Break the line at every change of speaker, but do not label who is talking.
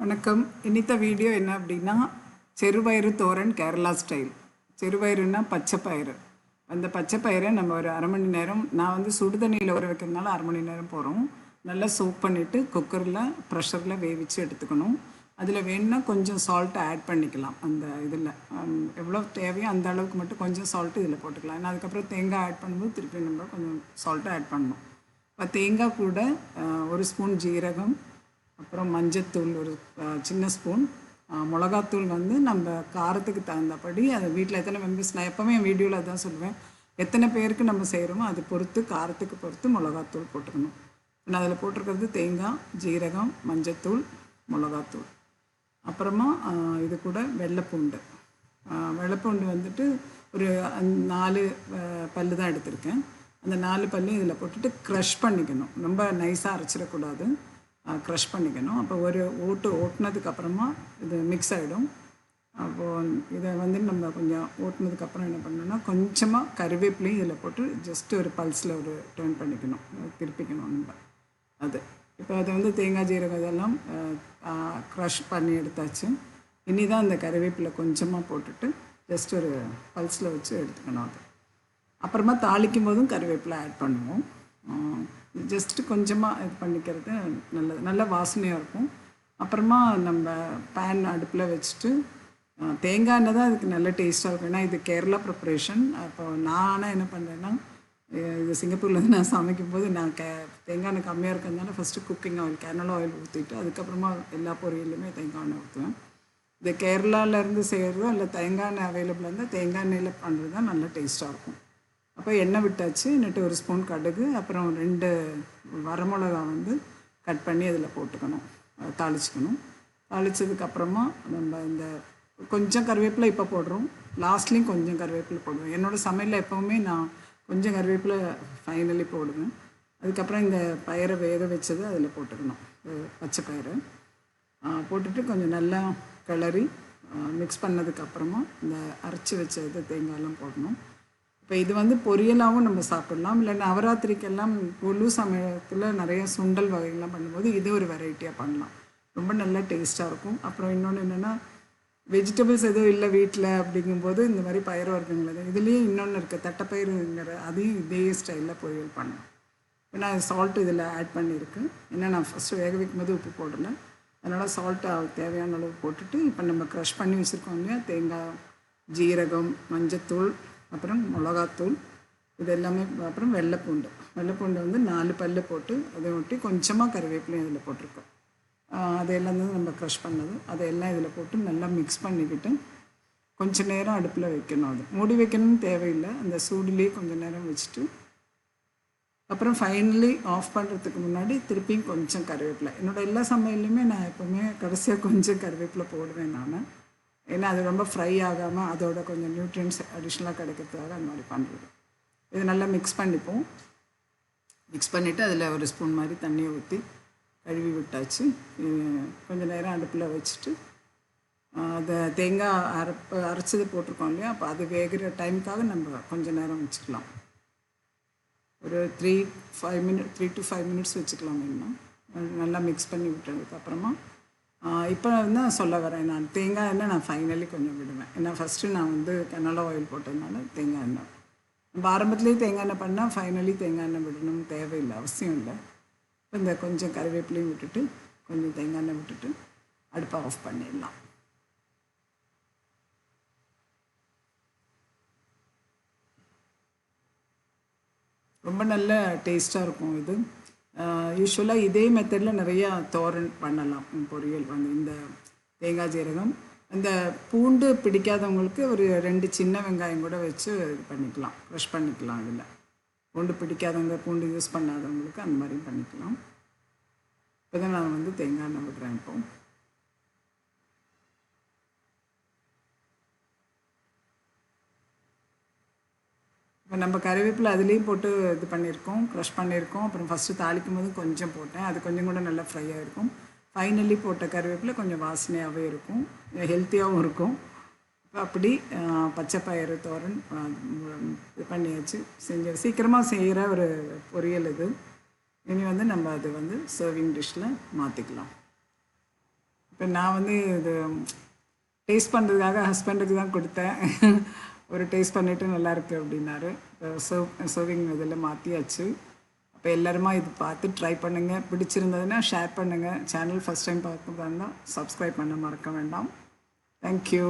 வணக்கம். இன்னித்த வீடியோ என்ன அப்படின்னா செருபயிறு தோரன் கேரளா ஸ்டைல். செருபயிறுனா பச்சை பயிறு. அந்த பச்சை பயிரை நம்ம ஒரு அரை மணி நேரம் நான் வந்து சுடு தண்ணியில் ஊற வைக்கிறதுனால அரை மணி நேரம் போகிறோம் நல்லா சூப் பண்ணிவிட்டு குக்கரில் ப்ரெஷரில் வேவிச்சு எடுத்துக்கணும். அதில் வேணும்னா கொஞ்சம் சால்ட்டு ஆட் பண்ணிக்கலாம். அந்த இதில் எவ்வளோ தேவையோ அந்த அளவுக்கு மட்டும் கொஞ்சம் சால்ட்டு இதில் போட்டுக்கலாம். ஏன்னா அதுக்கப்புறம் தேங்காய் ஆட் பண்ணும்போது திருப்பி நம்ம கொஞ்சம் சால்ட்டு ஆட் பண்ணணும். இப்போ தேங்காய் கூட ஒரு ஸ்பூன் ஜீரகம் அப்புறம் மஞ்சத்தூள் ஒரு சின்ன ஸ்பூன். மிளகாத்தூள் வந்து நம்ம காரத்துக்கு தகுந்தபடி அது வீட்டில் எத்தனை மெம்பர்ஸ் நான் எப்போவுமே என் வீடியோவில் அதான் சொல்லுவேன். எத்தனை பேருக்கு நம்ம செய்கிறோமோ அது பொறுத்து காரத்துக்கு பொறுத்து மிளகாத்தூள் போட்டுக்கணும். நான் அதில் போட்டிருக்கிறது தேங்காய் ஜீரகம் மஞ்சத்தூள் மிளகாத்தூள். அப்புறமா இது கூட வெள்ளைப்பூண்டு. வெள்ளைப்பூண்டு வந்துட்டு ஒரு நாலு பல் பல்லு தான் எடுத்திருக்கேன். அந்த நாலு பல்லு இதில் போட்டுட்டு க்ரஷ் பண்ணிக்கணும். ரொம்ப நைஸாக அரைச்சிடக்கூடாது. க்ரஷ் பண்ணிக்கணும். அப்போ ஒரு ஓட்டு ஓட்டினதுக்கப்புறமா இது மிக்ஸ் ஆகிடும் அப்போது இதை வந்து நம்ம கொஞ்சம் ஓட்டுனதுக்கப்புறம் என்ன பண்ணணும்னா கொஞ்சமாக கருவேப்பிலையும் இதில் போட்டு ஜஸ்ட் ஒரு பல்ஸில் ஒரு டர்ன் பண்ணிக்கணும். திருப்பிக்கணும் நம்ம. அது. இப்போ அது வந்து தேங்காய் ஜீரகம் இதெல்லாம் க்ரஷ் பண்ணி எடுத்தாச்சு. இனி தான் அந்த கருவேப்பிலை கொஞ்சமாக போட்டுட்டு ஜஸ்ட் ஒரு பல்ஸில் வச்சு எடுத்துக்கணும் அது. அப்புறமா தாளிக்கும் போதும் கருவேப்பிலை ஆட் பண்ணுவோம். ஜஸ்ட்டு கொஞ்சமாக இது பண்ணிக்கிறது நல்லது. நல்ல வாசனையாக இருக்கும். அப்புறமா நம்ம பேன் அடுப்பில் வச்சுட்டு தேங்காய் எண்ணெய் தான் அதுக்கு நல்ல டேஸ்ட்டாக இருக்கும். ஏன்னா இது கேரளா ப்ரிப்ரேஷன் அப்போ நான் ஆனால் என்ன பண்ணுறேன்னா இது சிங்கப்பூரில் நான் சமைக்கும் போது நான் கே தேங்காய் எண்ணெய் கம்மியாக இருக்கிறதுனால first cooking oil canola oil ஊற்றிட்டு அதுக்கப்புறமா எல்லா பொரியலுமே தேங்காய் எண்ணெய் ஊற்றுவேன் இது கேரளாவிலேருந்து செய்கிறதோ இல்லை தேங்காய் எண்ணெய் அவைலபிளாக இருந்தால் தேங்காய் எண்ணெயில் பண்ணுறது தான் நல்ல டேஸ்ட்டாக இருக்கும். அப்போ எண்ணெய் விட்டாச்சு நட்டு ஒரு ஸ்பூன் கடுகு அப்புறம் ரெண்டு வரமிளகா வந்து கட் பண்ணி அதில் போட்டுக்கணும். தாளிச்சுக்கணும். தாளிச்சதுக்கப்புறமா நம்ம இந்த கொஞ்சம் கருவேப்பிலை இப்போ போடுறோம். லாஸ்ட்லேயும் கொஞ்சம் கருவேப்பிலை போடுவேன். என்னோடய சமையலில் எப்போவுமே நான் கொஞ்சம் கருவேப்பிலை ஃபைனலி போடுவேன். அதுக்கப்புறம் இந்த பயிரை வேக வச்சது அதில் போட்டுக்கணும். பச்சை பயிரை போட்டுட்டு கொஞ்சம் நல்லா கிளறி மிக்ஸ் பண்ணதுக்கப்புறமா இந்த அரைச்சி வச்ச இது தேங்காயெல்லாம் போடணும். இப்போ இது வந்து பொரியலாகவும் நம்ம சாப்பிடலாம். இல்லை நவராத்திரிக்கெல்லாம் முழு சமயத்தில் நிறைய சுண்டல் வகைகள்லாம் பண்ணும்போது இது ஒரு வெரைட்டியாக பண்ணலாம். ரொம்ப நல்லா டேஸ்ட்டாக இருக்கும். அப்புறம் இன்னொன்று என்னென்னா வெஜிடபிள்ஸ் எதுவும் இல்லை வீட்டில் அப்படிங்கும்போது இந்த மாதிரி பயிர் வர்க்கங்கள் இதுலேயும் இன்னொன்று இருக்குது தட்டைப்பயிறுங்கிற அதையும் இதே ஸ்டைலில் பொரியல் பண்ணலாம். ஏன்னா சால்ட் இதில் ஆட் பண்ணியிருக்கு ஏன்னா நான் ஃபஸ்ட்டு வேக வைக்கும் போது உப்பு போடலை. அதனால் சால்ட்டு தேவையான அளவு போட்டுட்டு இப்போ நம்ம க்ரஷ் பண்ணி வச்சுருக்கோம் இல்லையா? தேங்காய் ஜீரகம் மஞ்சத்தூள் அப்புறம் மிளகாத்தூள் இது எல்லாமே அப்புறம் வெள்ளைப்பூண்டு. வெள்ளைப்பூண்டு வந்து நாலு பல்லு போட்டு அதை ஒட்டி கொஞ்சமாக கருவேப்பிலையும் இதில் போட்டிருக்கோம். அதையெல்லாம் அதெல்லாம் தான் நம்ம க்ரஷ் பண்ணது. அதையெல்லாம் இதில் போட்டு நல்லா மிக்ஸ் பண்ணிக்கிட்டு கொஞ்ச நேரம் அடுப்பில் வைக்கணும் அது. மூடி வைக்கணும்னு தேவையில்லை. அந்த சூடுலேயே கொஞ்ச நேரம் வச்சுட்டு அப்புறம் ஃபைனலி ஆஃப் பண்ணுறதுக்கு முன்னாடி திருப்பியும் கொஞ்சம் கருவேப்பிலை. என்னோட எல்லா சமையல்லையுமே நான் எப்போவுமே கடைசியாக கொஞ்சம் கருவேப்பிலை போடுவேன் நான். ஏன்னா அது ரொம்ப ஃப்ரை ஆகாமல் அதோட கொஞ்சம் நியூட்ரியன்ஸ் அடிஷ்னலாக கிடைக்கிறதுக்காக அந்த மாதிரி பண்ணுறது இது நல்லா மிக்ஸ் பண்ணிப்போம். மிக்ஸ் பண்ணிவிட்டு அதில் ஒரு ஸ்பூன் மாதிரி தண்ணியை ஊற்றி கழுவி விட்டாச்சு. கொஞ்சம் நேரம் அடுப்பில் வச்சுட்டு அதை தேங்காய் அரைப்ப அரைச்சது போட்டிருக்கோம் இல்லையா? அப்போ அது வேகிற டைமுக்காக நம்ம கொஞ்சம் நேரம் வச்சுக்கலாம். ஒரு three five minute three to five minutes வச்சுக்கலாம் வேணும்னா. நல்லா மிக்ஸ் பண்ணி விட்டதுக்கப்புறமா இப்போ வந்து நான் சொல்ல வரேன் நான் தேங்காய் எண்ணெய் நான் ஃபைனலி கொஞ்சம் விடுவேன். ஏன்னா ஃபஸ்ட்டு நான் வந்து கனலா ஆயில் போட்டதுனால தேங்காய் எண்ணெய். நம்ம ஆரம்பத்துலேயே தேங்காய் எண்ணெய் பண்ணால் ஃபைனலி தேங்காய் எண்ணெய் விடணும்னு தேவையில்லை அவசியம் இல்லை. இப்போ இந்த கொஞ்சம் கருவேப்பிலையும் விட்டுட்டு கொஞ்சம் தேங்காய் எண்ணெய் விட்டுட்டு அடுப்பை ஆஃப் பண்ணிடலாம். ரொம்ப நல்ல டேஸ்ட்டாக இருக்கும் இது. யூஸ்வலாக இதே மெத்தடில் நிறையா தோரன் பண்ணலாம் பொரியல் வந்து இந்த தேங்காய் ஜீரகம். இந்த பூண்டு பிடிக்காதவங்களுக்கு ஒரு ரெண்டு சின்ன வெங்காயம் கூட வச்சு இது பண்ணிக்கலாம் க்ரஷ் பண்ணிக்கலாம் இதில். பூண்டு பிடிக்காதவங்க பூண்டு யூஸ் பண்ணாதவங்களுக்கு அந்த மாதிரி பண்ணிக்கலாம். இப்போ தான் நான் வந்து தேங்காய் எண்ணெய் விடுறேன் இப்போ. இப்போ நம்ம கருவேப்பிலை அதுலேயும் போட்டு இது பண்ணியிருக்கோம் க்ரஷ் பண்ணியிருக்கோம். அப்புறம் ஃபஸ்ட்டு தாளிக்கும் போது கொஞ்சம் போட்டேன். அது கொஞ்சம் கூட நல்லா ஃப்ரை ஆகிருக்கும் ஃபைனலி போட்ட கருவேப்பிலை கொஞ்சம் வாசனையாகவே இருக்கும். ஹெல்த்தியாகவும் இருக்கும். இப்போ அப்படி பச்சை பயிறு தோரன் இது பண்ணியாச்சு. செஞ்ச சீக்கிரமாக செய்கிற ஒரு பொரியல் இது. இனி வந்து நம்ம அது வந்து சர்விங் டிஷ்ஷில் மாற்றிக்கலாம் இப்போ நான் வந்து இது டேஸ்ட் பண்ணுறதுக்காக ஹஸ்பண்டுக்கு தான் கொடுத்தேன். ஒரு டேஸ்ட் பண்ணிவிட்டு நல்லாயிருக்கு அப்படின்னாரு. சர்வ் சர்விங் இதில் மாற்றியாச்சு அப்போ எல்லாருமா இது பார்த்து ட்ரை பண்ணுங்கள் பிடிச்சிருந்ததுன்னா ஷேர் பண்ணுங்கள் சேனல் ஃபஸ்ட் டைம் பார்க்குறதா இருந்தால் சப்ஸ்கிரைப் பண்ண மறக்க வேண்டாம். தேங்க்யூ